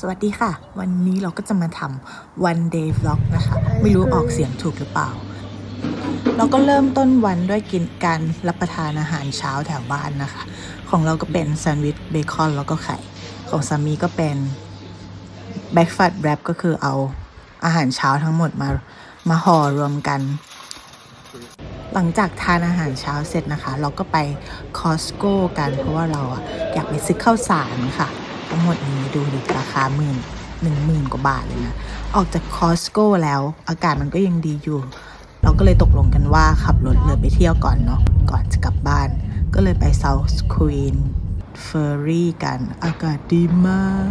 สวัสดีค่ะ วันนี้เราก็จะมาทำ one day vlog นะคะ ไม่รู้ออกเสียงถูกหรือเปล่า เราก็เริ่มต้นวันด้วยกินการรับประทานอาหารเช้าแถวบ้านนะคะ ของเราก็เป็นแซนด์วิชเบคอนแล้วก็ไข่ ของสามีก็เป็นแบ็กฟัดแรปก็คือเอาอาหารเช้าทั้งหมดมามาห่อรวมกัน หลังจากทานอาหารเช้าเสร็จนะคะ เราก็ไปคอสโก้กันเพราะว่าเราอะอยากไปซื้อข้าวสารค่ะ ทั้งหมดนี้ดูดิราคาหมื่นหนึ่งหมื่นกว่าบาทเลยนะ ออกจากคอสโก้แล้ว อากาศมันก็ยังดีอยู่ เราก็เลยตกลงกันว่าขับรถเลยไปเที่ยวก่อนเนาะก่อนจะกลับบ้าน ก็เลยไปเซาท์ควีนเฟอร์รี่กันอากาศดีมาก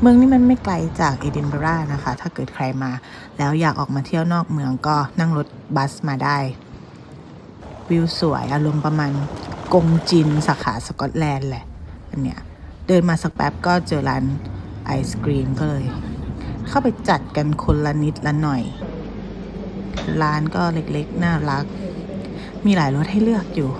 เมืองนี้มันไม่ไกลจากเอดินบะระนะคะ ถ้าเกิดใครมา แล้วอยากออกมาเที่ยวนอกเมืองก็นั่งรถบัสมาได้ วิวสวยอารมณ์ประมาณกงจินสาขาสกอตแลนด์แหละอันเนี้ย เดินมาสักแป๊บก็เจอร้านไอศกรีมก็เลย เข้าไปจัดกันคนละนิดละหน่อย ร้านก็เล็กๆ น่ารัก มีหลายรสให้เลือกอยู่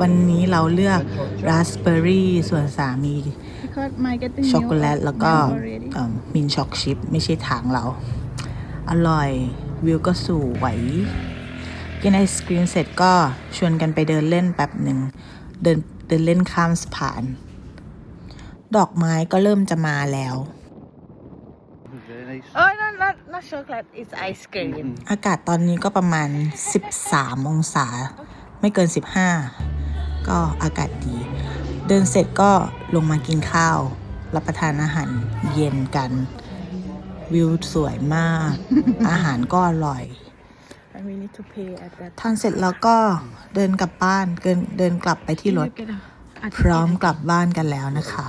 วันนี้เราเลือกราสเบอร์รี่ส่วนสามี Because my getting ช็อกโกแลตแล้วก็ already. มินช็อกชิพไม่ใช่ทางเรา อร่อยวิวก็สวยกินไอศกรีมเสร็จก็ชวนกันไปเดินเล่นแป๊บหนึ่ง เดินเดินเล่นข้ามสะพาน ดอกไม้ก็เริ่มจะมาแล้ว Very nice. Oh no, not not chocolate. It's ice cream. อากาศตอนนี้ก็ประมาณ 13 องศา ไม่เกิน 15 ก็อากาศดี เดินเสร็จก็ลงมากินข้าว รับประทานอาหารเย็นกัน วิวสวยมาก อาหารก็อร่อย And we need to pay at that. ทานเสร็จแล้วก็เดินกลับบ้านเดินเดินกลับไปที่รถ พร้อมกลับบ้านกันแล้วนะคะ